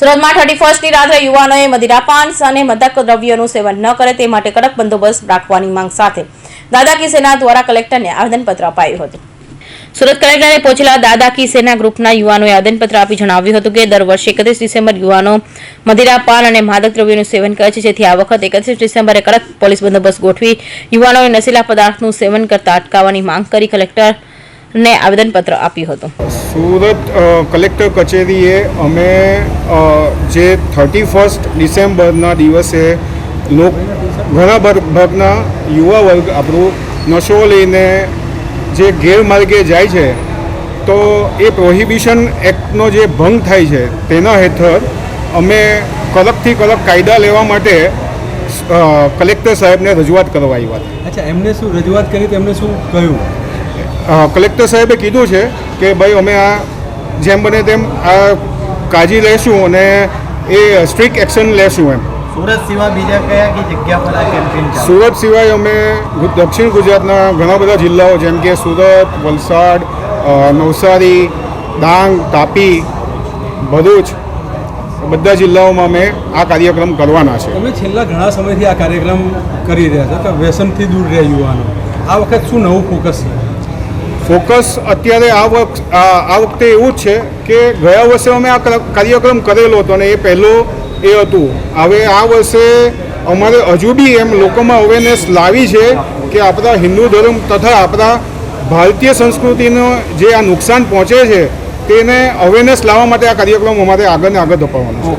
સુરતમાં થર્ટી ફર્સ્ટની રાત્રે યુવાનોએ મદિરાપાન અને મદક દ્રવ્યોનું સેવન ન કરે તે માટે કડક બંદોબસ્ત રાખવાની માંગ સાથે દાદા કી સેના દ્વારા કલેક્ટરને આવેદનપત્ર અપાયું હતું. સુરત કલેક્ટરે પહોંચેલા દાદા કી સેના ગ્રુપના યુવાનોએ આવેદનપત્ર આપી જણાવ્યું હતું કે દર વર્ષે એકત્રીસ ડિસેમ્બર યુવાનો મદિરાપાન અને માદક દ્રવ્યોનું સેવન કરે છે. જેથી આ વખત એકત્રીસ ડિસેમ્બરે કડક પોલીસ બંદોબસ્ત ગોઠવી યુવાનોએ નશીલા પદાર્થનું સેવન કરતા અટકાવવાની માંગ કરી કલેક્ટરને આવેદનપત્ર આપ્યું હતું. સુરત કલેક્ટર કચેરીએ અમે જે થર્ટી ફર્સ્ટ ડિસેમ્બરના દિવસે લોક ઘણા ભાગ- ભાગના યુવા વર્ગ આપણું નશો લઈને જે ગેરમાર્ગે જાય છે તો એ પ્રોહિબિશન એક્ટનો જે ભંગ થાય છે તેના હેઠળ અમે કડકથી કડક કાયદા લેવા માટે કલેક્ટર સાહેબને રજૂઆત કરવા આવ્યા હતા. અચ્છા એમને શું રજૂઆત કરી તો એમને શું કહ્યું? કલેક્ટર સાહેબે કીધું છે કે ભાઈ અમે આ જેમ બને તેમ આ કાળજી લેશું અને એ સ્ટ્રિક એક્શન લેશું એમ. સુરત સિવાય બીજા કયા કઈ જગ્યા પર આ કેમ્પેન સુરત સિવાય અમે દક્ષિણ ગુજરાતના ઘણા બધા જિલ્લાઓ જેમ કે સુરત વલસાડ નવસારી ડાંગ તાપી ભરૂચ બધા જિલ્લાઓમાં અમે આ કાર્યક્રમ કરવાના છે. તમે છેલ્લા ઘણા સમયથી આ કાર્યક્રમ કરી રહ્યા છો કે વ્યસનથી દૂર રહ્યા યુવાનો. આ વખત શું નવું ફોકસ છે? ફોકસ અત્યારે આ વખત આ વખતે એવું જ છે કે ગયા વર્ષે અમે આ કાર્યક્રમ કરેલો હતો અને એ પહેલો એ હતું. હવે આ વર્ષે અમારે હજુ બી એમ લોકોમાં અવેરનેસ લાવી છે કે આપણા હિન્દુ ધર્મ તથા આપણા ભારતીય સંસ્કૃતિનો જે આ નુકસાન પહોંચે છે, તેને અવેરનેસ લાવવા માટે આ કાર્યક્રમ અમારે આગળ ને આગળ ધપાવવાનો છે.